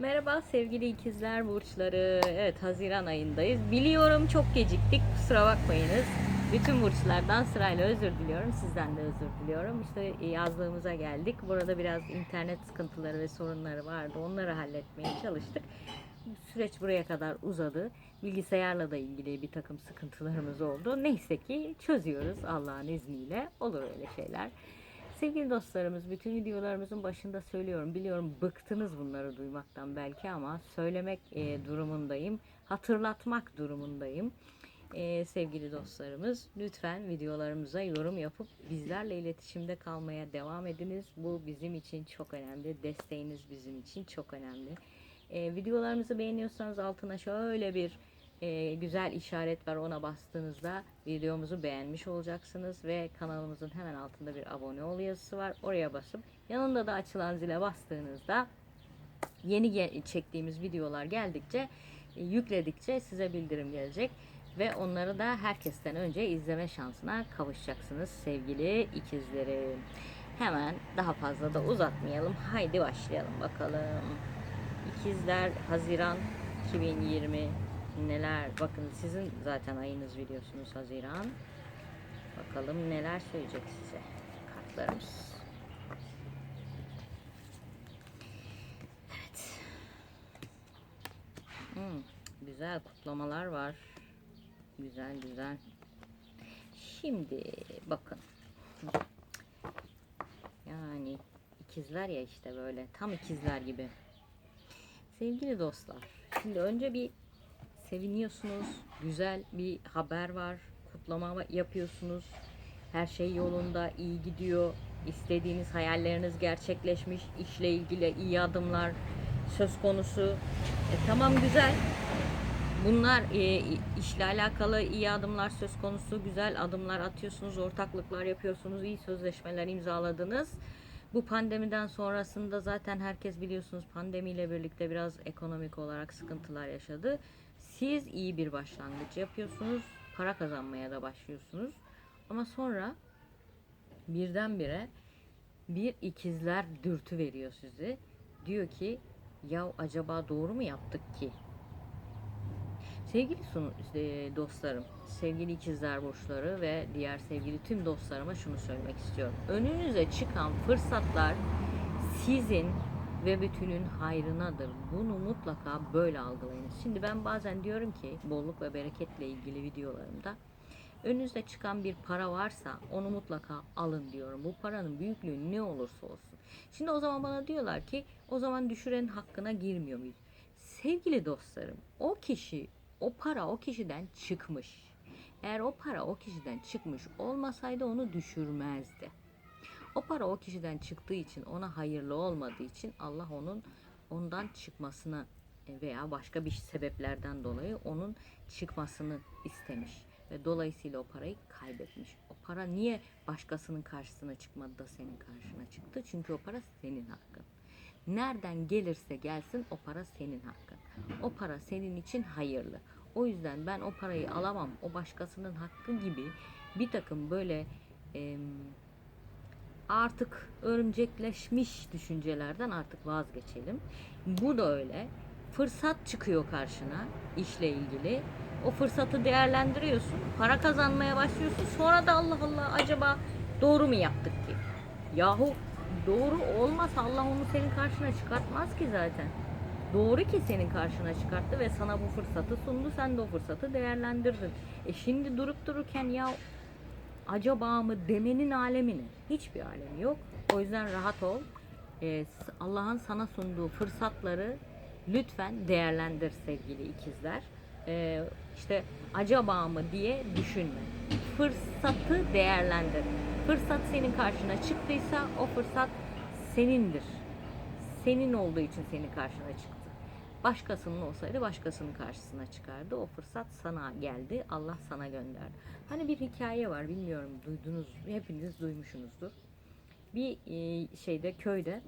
Merhaba sevgili ikizler burçları. Evet Haziran ayındayız. Biliyorum çok geciktik. Kusura bakmayınız. Bütün burçlardan sırayla özür diliyorum. Sizden de özür diliyorum. İşte yazlığımıza geldik. Burada biraz internet sıkıntıları ve sorunları vardı. Onları halletmeye çalıştık. Süreç buraya kadar uzadı. Bilgisayarla da ilgili bir takım sıkıntılarımız oldu. Neyse ki çözüyoruz Allah'ın izniyle. Olur öyle şeyler. Sevgili dostlarımız, bütün videolarımızın başında söylüyorum. Biliyorum bıktınız bunları duymaktan belki ama söylemek e, durumundayım. Hatırlatmak durumundayım. E, sevgili dostlarımız, lütfen videolarımıza yorum yapıp bizlerle iletişimde kalmaya devam ediniz. Bu bizim için çok önemli. Desteğiniz bizim için çok önemli. E, videolarımızı beğeniyorsanız altına şöyle bir e, güzel işaret var ona bastığınızda videomuzu beğenmiş olacaksınız ve kanalımızın hemen altında bir abone ol yazısı var oraya basıp yanında da açılan zile bastığınızda yeni gel- çektiğimiz videolar geldikçe e, yükledikçe size bildirim gelecek ve onları da herkesten önce izleme şansına kavuşacaksınız sevgili ikizlerim. Hemen daha fazla da uzatmayalım. Haydi başlayalım bakalım. İkizler Haziran 2020 neler bakın sizin zaten ayınız biliyorsunuz Haziran. Bakalım neler söyleyecek size kartlarımız. Evet. Hmm, güzel kutlamalar var. Güzel güzel. Şimdi bakın. Yani ikizler ya işte böyle tam ikizler gibi. Sevgili dostlar, şimdi önce bir seviniyorsunuz, güzel bir haber var, kutlama yapıyorsunuz, her şey yolunda, iyi gidiyor, istediğiniz hayalleriniz gerçekleşmiş, işle ilgili iyi adımlar söz konusu. E, tamam güzel, Bunlar e, işle alakalı iyi adımlar söz konusu, güzel adımlar atıyorsunuz, ortaklıklar yapıyorsunuz, iyi sözleşmeler imzaladınız. Bu pandemiden sonrasında zaten herkes biliyorsunuz pandemiyle birlikte biraz ekonomik olarak sıkıntılar yaşadı. Siz iyi bir başlangıç yapıyorsunuz, para kazanmaya da başlıyorsunuz. Ama sonra birdenbire bir ikizler dürtü veriyor sizi. Diyor ki ya acaba doğru mu yaptık ki? Sevgili sunu, e, dostlarım, sevgili ikizler burçları ve diğer sevgili tüm dostlarıma şunu söylemek istiyorum. Önünüze çıkan fırsatlar sizin ve bütünün hayrınadır. Bunu mutlaka böyle algılayınız. Şimdi ben bazen diyorum ki bolluk ve bereketle ilgili videolarımda önünüzde çıkan bir para varsa onu mutlaka alın diyorum. Bu paranın büyüklüğü ne olursa olsun. Şimdi o zaman bana diyorlar ki o zaman düşürenin hakkına girmiyor muyuz? Sevgili dostlarım, o kişi o para o kişiden çıkmış. Eğer o para o kişiden çıkmış olmasaydı onu düşürmezdi. O para o kişiden çıktığı için ona hayırlı olmadığı için Allah onun ondan çıkmasını veya başka bir sebeplerden dolayı onun çıkmasını istemiş ve dolayısıyla o parayı kaybetmiş. O para niye başkasının karşısına çıkmadı da senin karşına çıktı? Çünkü o para senin hakkın. Nereden gelirse gelsin o para senin hakkın. O para senin için hayırlı. O yüzden ben o parayı alamam. O başkasının hakkı gibi bir takım böyle e, artık örümcekleşmiş düşüncelerden artık vazgeçelim. Bu da öyle. Fırsat çıkıyor karşına işle ilgili. O fırsatı değerlendiriyorsun. Para kazanmaya başlıyorsun. Sonra da Allah Allah acaba doğru mu yaptık ki? Yahu doğru olmasa Allah onu senin karşına çıkartmaz ki zaten. Doğru ki senin karşına çıkarttı ve sana bu fırsatı sundu. Sen de o fırsatı değerlendirdin. E şimdi durup dururken ya acaba mı demenin alemi? Hiçbir alemi yok. O yüzden rahat ol. Ee, Allah'ın sana sunduğu fırsatları lütfen değerlendir sevgili ikizler. Ee, işte acaba mı diye düşünme. Fırsatı değerlendir. Fırsat senin karşına çıktıysa o fırsat senindir. Senin olduğu için senin karşına çıktı. Başkasının olsaydı başkasının karşısına çıkardı. O fırsat sana geldi. Allah sana gönderdi. Hani bir hikaye var bilmiyorum duydunuz hepiniz duymuşsunuzdur. Bir e, şeyde köyde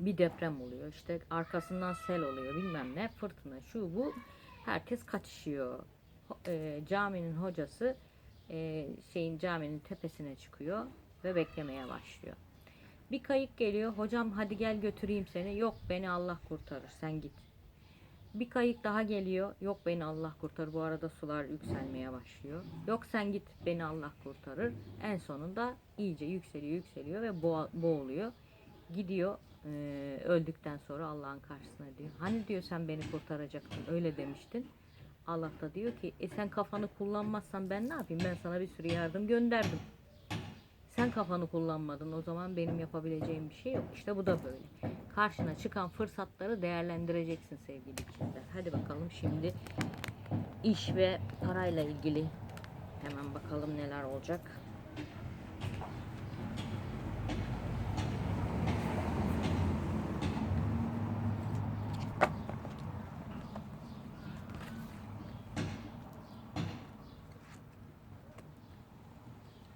bir deprem oluyor. İşte arkasından sel oluyor bilmem ne fırtına şu bu. Herkes kaçışıyor. E, caminin hocası e, şeyin caminin tepesine çıkıyor ve beklemeye başlıyor. Bir kayık geliyor. Hocam hadi gel götüreyim seni. Yok beni Allah kurtarır. Sen git. Bir kayık daha geliyor. Yok beni Allah kurtarır. Bu arada sular yükselmeye başlıyor. Yok sen git beni Allah kurtarır. En sonunda iyice yükseliyor yükseliyor ve boğa- boğuluyor. Gidiyor öldükten sonra Allah'ın karşısına diyor. Hani diyor sen beni kurtaracaktın öyle demiştin. Allah da diyor ki e sen kafanı kullanmazsan ben ne yapayım? Ben sana bir sürü yardım gönderdim. Sen kafanı kullanmadın. O zaman benim yapabileceğim bir şey yok. İşte bu da böyle. Karşına çıkan fırsatları değerlendireceksin sevgili ikizler. Hadi bakalım şimdi iş ve parayla ilgili hemen bakalım neler olacak.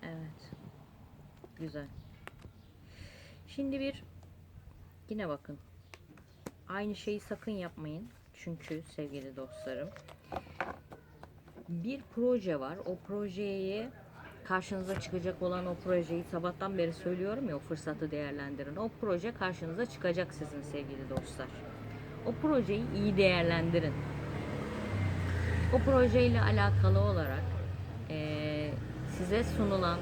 Evet. Güzel. Şimdi bir yine bakın. Aynı şeyi sakın yapmayın. Çünkü sevgili dostlarım bir proje var. O projeyi karşınıza çıkacak olan o projeyi sabahtan beri söylüyorum ya o fırsatı değerlendirin. O proje karşınıza çıkacak sizin sevgili dostlar. O projeyi iyi değerlendirin. O projeyle alakalı olarak eee, size sunulan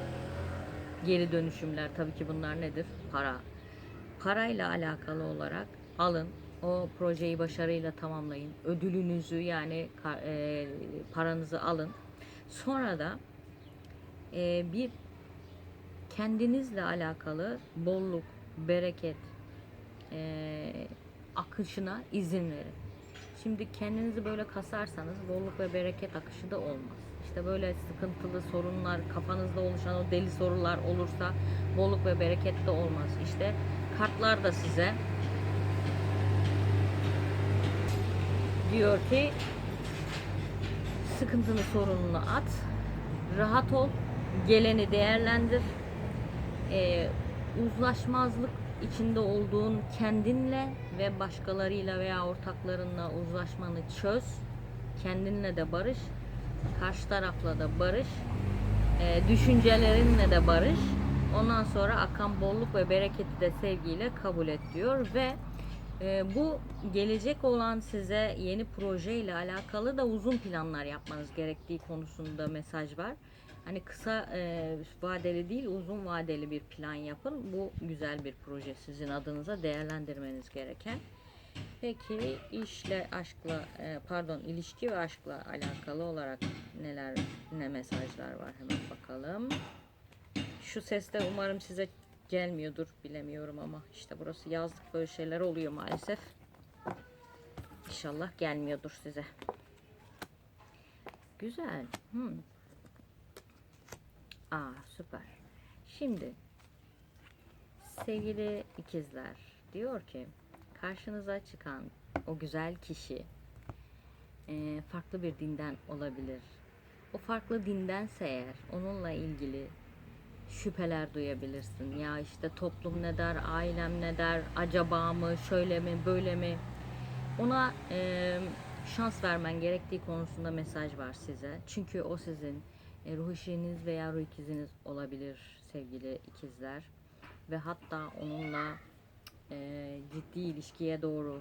geri dönüşümler tabii ki bunlar nedir? Para. Parayla alakalı olarak alın. O projeyi başarıyla tamamlayın. Ödülünüzü yani e, paranızı alın. Sonra da e, bir kendinizle alakalı bolluk, bereket e, akışına izin verin. Şimdi kendinizi böyle kasarsanız bolluk ve bereket akışı da olmaz. İşte böyle sıkıntılı sorunlar, kafanızda oluşan o deli sorular olursa bolluk ve bereket de olmaz. İşte kartlar da size diyor ki sıkıntını sorununu at, rahat ol, geleni değerlendir, Ee, uzlaşmazlık içinde olduğun kendinle ve başkalarıyla veya ortaklarınla uzlaşmanı çöz, kendinle de barış, karşı tarafla da barış, Ee, düşüncelerinle de barış. Ondan sonra akan bolluk ve bereketi de sevgiyle kabul et diyor ve e, bu gelecek olan size yeni proje ile alakalı da uzun planlar yapmanız gerektiği konusunda mesaj var. Hani kısa e, vadeli değil uzun vadeli bir plan yapın. Bu güzel bir proje sizin adınıza değerlendirmeniz gereken. Peki işle aşkla e, pardon ilişki ve aşkla alakalı olarak neler ne mesajlar var hemen bakalım. Şu seste umarım size gelmiyordur bilemiyorum ama işte burası yazlık böyle şeyler oluyor maalesef. İnşallah gelmiyordur size. Güzel. Hmm. Aa süper. Şimdi sevgili ikizler diyor ki karşınıza çıkan o güzel kişi e, farklı bir dinden olabilir. O farklı dindense eğer onunla ilgili şüpheler duyabilirsin. Ya işte toplum ne der, ailem ne der, acaba mı, şöyle mi, böyle mi? Ona e, şans vermen gerektiği konusunda mesaj var size. Çünkü o sizin e, ruh eşiniz veya ruh ikiziniz olabilir sevgili ikizler. Ve hatta onunla e, ciddi ilişkiye doğru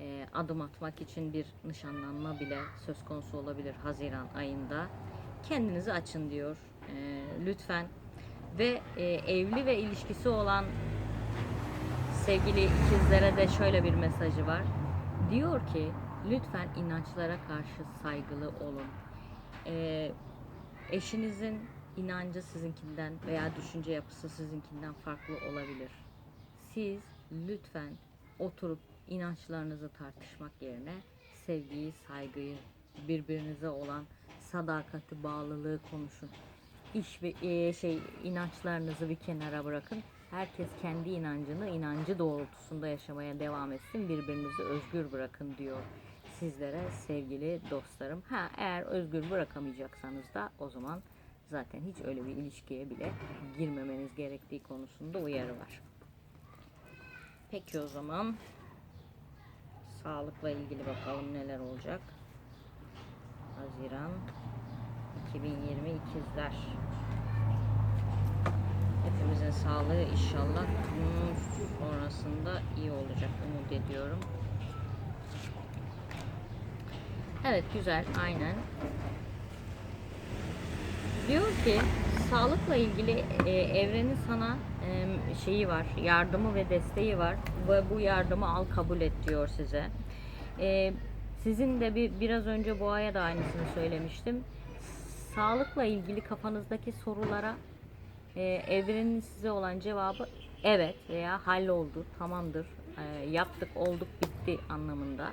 e, adım atmak için bir nişanlanma bile söz konusu olabilir Haziran ayında. Kendinizi açın diyor. E, lütfen ve e, evli ve ilişkisi olan sevgili ikizlere de şöyle bir mesajı var. Diyor ki lütfen inançlara karşı saygılı olun. E, eşinizin inancı sizinkinden veya düşünce yapısı sizinkinden farklı olabilir. Siz lütfen oturup inançlarınızı tartışmak yerine sevgiyi, saygıyı, birbirinize olan sadakati, bağlılığı konuşun. İş ve e, şey inançlarınızı bir kenara bırakın. Herkes kendi inancını inancı doğrultusunda yaşamaya devam etsin. Birbirinizi özgür bırakın diyor sizlere sevgili dostlarım. Ha eğer özgür bırakamayacaksanız da o zaman zaten hiç öyle bir ilişkiye bile girmemeniz gerektiği konusunda uyarı var. Peki o zaman sağlıkla ilgili bakalım neler olacak. Haziran 2020 ikizler. Hepimizin sağlığı inşallah bunun sonrasında iyi olacak umut ediyorum. Evet güzel aynen. Diyor ki sağlıkla ilgili e, evrenin sana e, şeyi var, yardımı ve desteği var ve bu yardımı al kabul et diyor size. E, sizin de bir biraz önce Boğa'ya da aynısını söylemiştim. Sağlıkla ilgili kafanızdaki sorulara e, evrenin size olan cevabı evet veya halloldu, tamamdır, e, yaptık, olduk, bitti anlamında.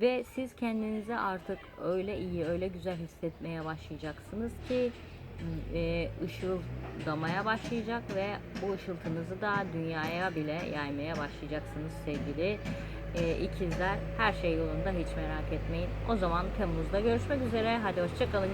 Ve siz kendinizi artık öyle iyi, öyle güzel hissetmeye başlayacaksınız ki e, ışıldamaya başlayacak ve bu ışıltınızı da dünyaya bile yaymaya başlayacaksınız sevgili e, ikizler. Her şey yolunda hiç merak etmeyin. O zaman Temmuz'da görüşmek üzere. Hadi hoşçakalın.